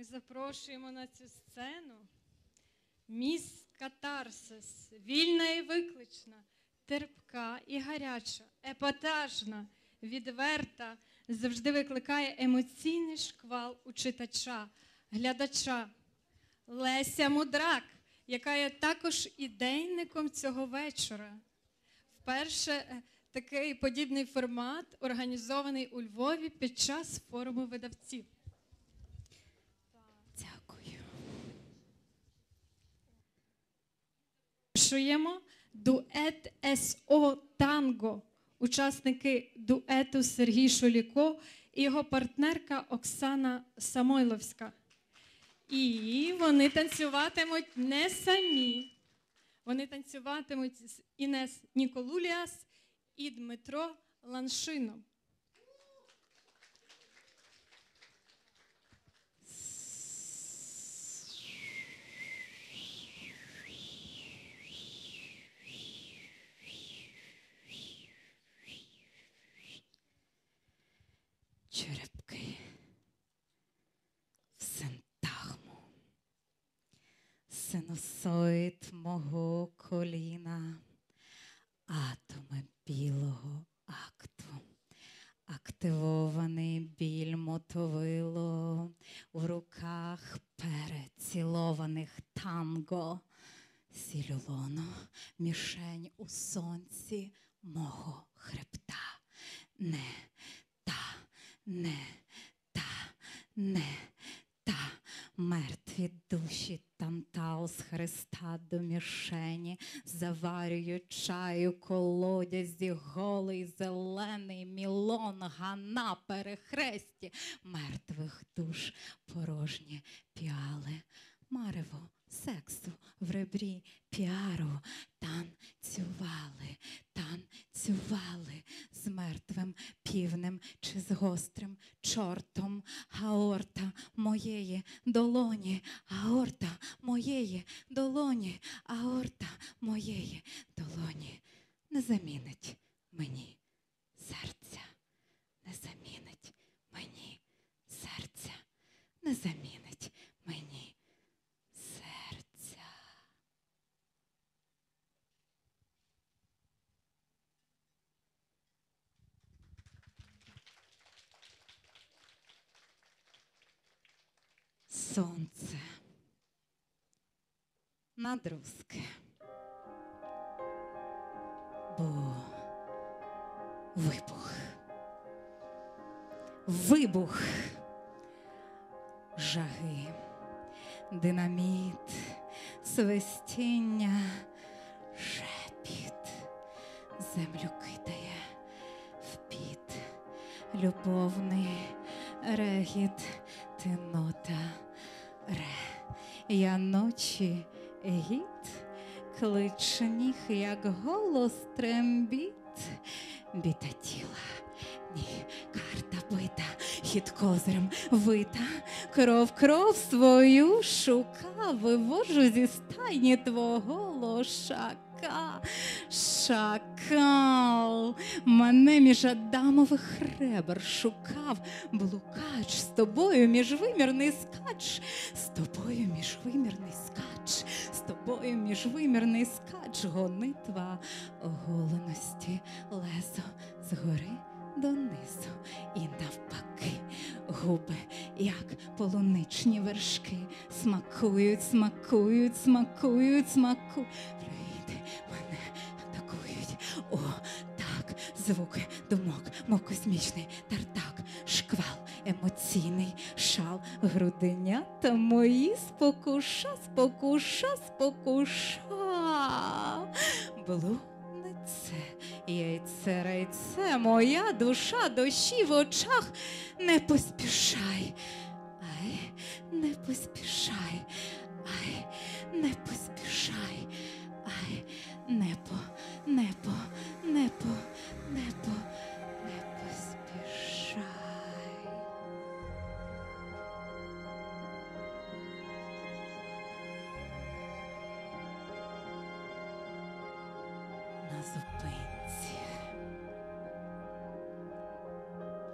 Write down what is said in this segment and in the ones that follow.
Ми запрошуємо на цю сцену міс Катарсис, вільна і виклична, терпка і гаряча, епатажна, відверта, завжди викликає емоційний шквал у читача, глядача. Леся Мудрак, яка є також ідейником цього вечора. Вперше е, такий подібний формат організований у Львові під час форуму видавців. Запрошуємо дует СО Танго, учасники дуету Сергій Шоліко і його партнерка Оксана Самойловська. І вони танцюватимуть не самі. Вони танцюватимуть з Інес Ніколуліас і Дмитро Ланшином. Синусоїд мого коліна, атоми білого акту. Активований біль мотовило в руках перецілованих танго. Сілюлоно, мішень у сонці мого хребта. Не та, не та, не та. Мертві душі тантал з хреста до мішені, заварюють чаю колодязі, голий зелений мілон, гана перехресті, мертвих душ порожні піали, марево сексу в ребрі піару, танцювали, танцювали з мертвим півнем чи з гострим чортом, аорта моєї долоні, аорта моєї долоні, аорта моєї долоні. Не замінить мені серця, не замінить мені серця, не замінить мені серця. Сонце надрузки. Бо вибух. Вибух жаги, динаміт, свистіння, шепіт, землю кидає в піт, любовний регіт, тинота, ре. Я ночі гід, клич ніг, як голос трембіт, біта тіла, ні, карта бита, хід козирем вита, кров кров свою шука, вивожу зі стайні твого лошака. Шакал, мене між адамових ребер шукав, блукач з тобою міжвимірний скач, з тобою міжвимірний скач, з тобою міжвимірний скач, гонитва оголеності, лезо згори донизу. І навпаки. Губи, як полуничні вершки, смакують, смакують, смакують, смакують. О, так, звуки думок, мов космічний тартак, шквал, емоційний шал, груденята мої спокуша, спокуша, спокуша. Блуднице, яйце, райце, моя душа, душі в очах, не поспішай. Ай, не поспішай, ай, не поспішай, На зупинці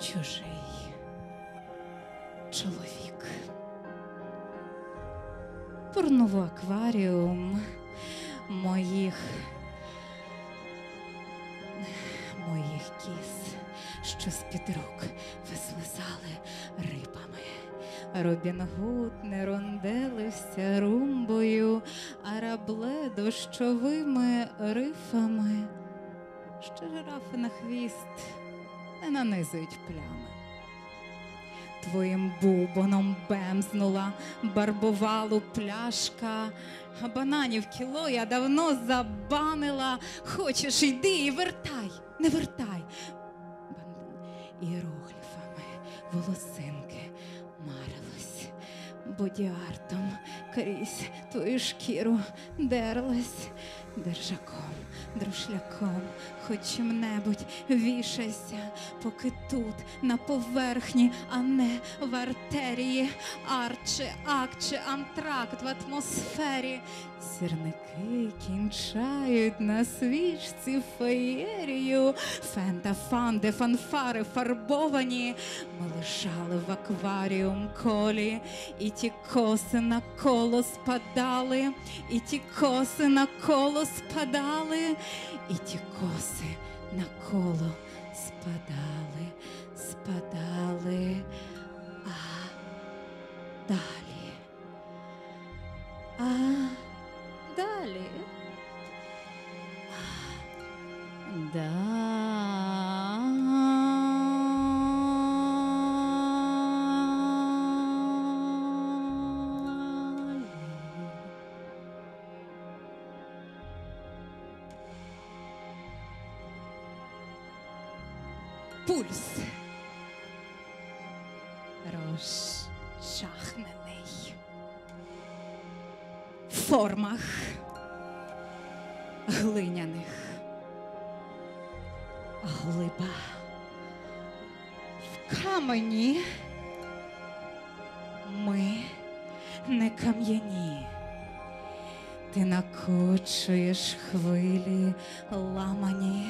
чужий чоловік порну в акваріум моїх моїх кіз, що з-під рук вислизали. Робін Гуд не ронделився румбою, а рабле дощовими рифами. Ще жирафи на хвіст не нанизують плями. Твоїм бубоном бемзнула барбувалу пляшка, а бананів кіло я давно забанила. Хочеш, йди і вертай, не вертай. Іерогліфами волосинки бодіартом крізь твою шкіру дерлась держаком, друшляком, хоч чим-небудь вішайся, поки тут, на поверхні, а не в артерії, арче, акче, антракт в атмосфері. Сірники кінчають на свічці феєрію, фента, фанди, фанфари фарбовані. Ми лежали в акваріум колі, і ті коси на коло спадали, і ті коси на коло спадали, і ті коси на коло спадали, спадали. А далі. А далі. Далі. Пульс. Розшахнений в формах. Глиняних. Глиба. В камені. Ми не кам'яні. Ти накочуєш хвилі ламані,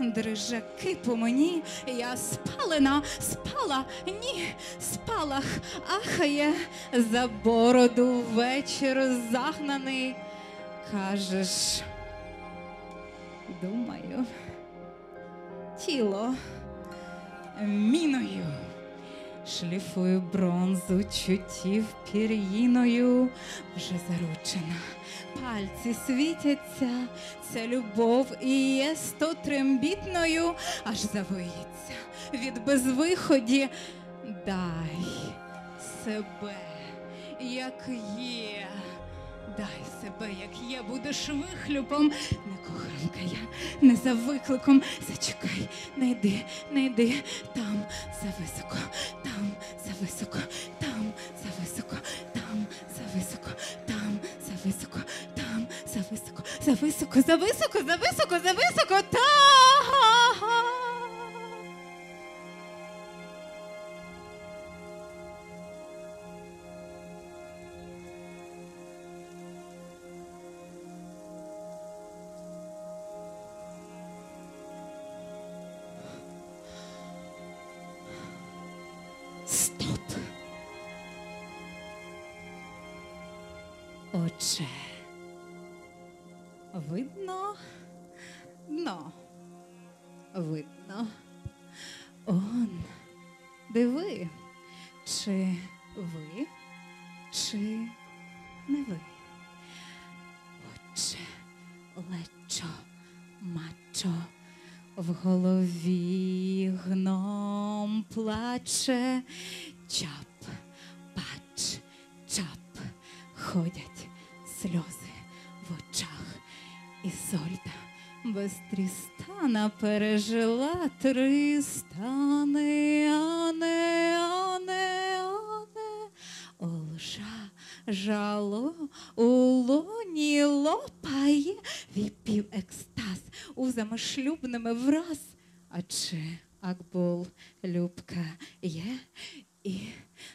дрижаки по мені, я спалена, спала, ні, спалах, ахає за бороду вечір загнаний. Кажеш, думаю, тіло міною. Шліфую бронзу чуттів пір'їною, вже заручена. Пальці світяться, ця любов і є сто трембітною, аж завоїться від безвиході. Дай себе, як є. Дай себе, як є, будеш вихлюпом. Не коханка я, не за викликом. Зачекай, не йди, не йди. Там зависоко, там зависоко, там зависоко, там зависоко, там зависоко, там зависоко, зависоко, зависоко, зависоко, зависоко, там. Отже, видно дно. Видно. Он. Диви, чи ви, чи не ви. Отже, лечо, мачо, в голові гном плаче, чап, пач, чап, ходять сльози в очах. Ізольда без Трістана пережила три стани, ане, ане, ане. Олжа жало у лоні лопає, віпів екстаз узами шлюбними враз. А чи Акбул Любка є і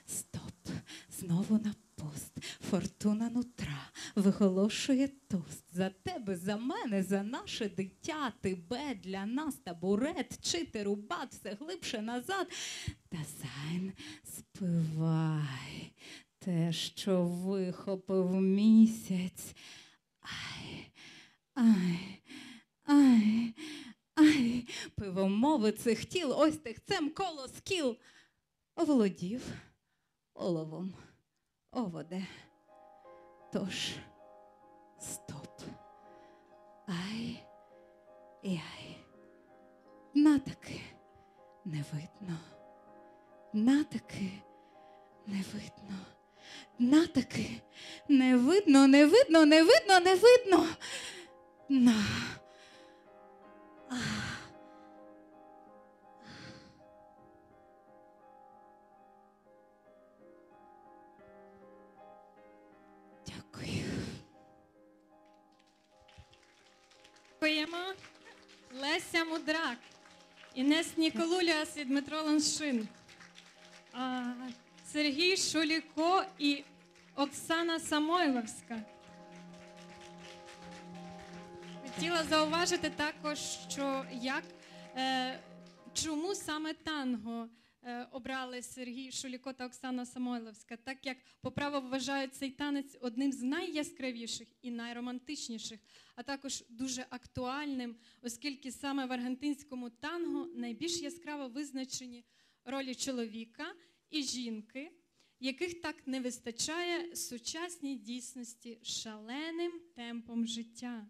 стоп, знову на пост. Фортуна нутра виголошує тост за тебе, за мене, за наше дитя, тебе для нас табурет, чити рубат, все глибше назад. Та зайн спивай, те, що вихопив місяць. Ай, ай, ай, ай, пивомови цих тіл, ось тихцем коло скіл. Оволодів оловом оводе. Тож стоп. Ай і ай. Натаки не видно. Натаки не видно. Натаки не видно, не видно, не видно, не видно. На. Дякуємо. Леся Мудрак, Інес Ніколуліас і Дмитро Ланшин, Сергій Шуліко і Оксана Самойловська. Хотіла зауважити також, що як, е, чому саме танго обрали Сергій Шуліко та Оксана Самойловська, так як по праву вважають цей танець одним з найяскравіших і найромантичніших, а також дуже актуальним, оскільки саме в аргентинському танго найбільш яскраво визначені ролі чоловіка і жінки, яких так не вистачає сучасній дійсності шаленим темпом життя.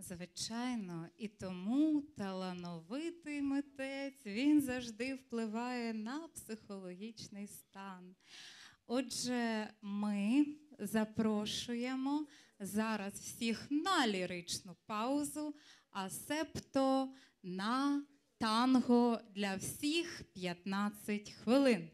Звичайно, і тому талановитий митець він завжди впливає на психологічний стан. Отже, ми запрошуємо зараз всіх на ліричну паузу, а септо на танго для всіх 15 хвилин.